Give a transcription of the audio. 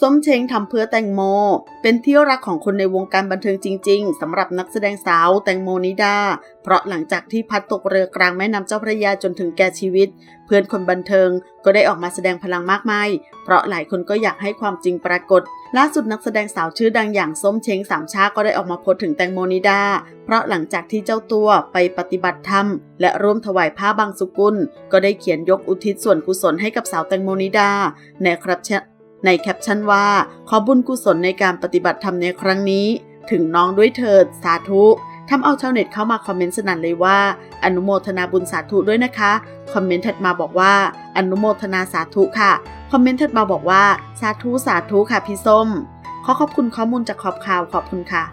ส้มเชงทำเพื่อแตงโม เป็นที่รักของคนในวงการบันเทิงจริง ๆสำหรับนักแสดงสาวแตงโมนิดา เพราะหลังจากที่พัดตกเรือกลางแม่น้ำเจ้าพระยาจนถึงแก่ชีวิต เพื่อนคนบันเทิงก็ได้ออกมาแสดงพลังมากมาย เพราะหลายคนก็อยากให้ความจริงปรากฏ ล่าสุดนักแสดงสาวชื่อดังอย่างส้มเชงสามชาก็ได้ออกมาโพสถึงแตงโมนิดา เพราะหลังจากที่เจ้าตัวไปปฏิบัติธรรม และร่วมถวายผ้าบางสุกุล ก็ได้เขียนยกอุทิศส่วนกุศลให้กับสาวแตงโมนิดาในครับ ในแคปชั่นว่า ขอบุญกุศลในการปฏิบัติธรรมในครั้งนี้ ถึงน้องด้วยเถิดสาธุทำเอาชาวเน็ตเข้ามาคอมเมนต์สนั่นเลยว่า อนุโมทนาบุญสาธุด้วยนะคะ คอมเมนต์ถัดมาบอกว่า อนุโมทนาสาธุค่ะ คอมเมนต์ถัดมาบอกว่า สาธุสาธุค่ะพี่ส้ม ขอขอบคุณข้อมูลจากขอบข่าวขอบคุณค่ะ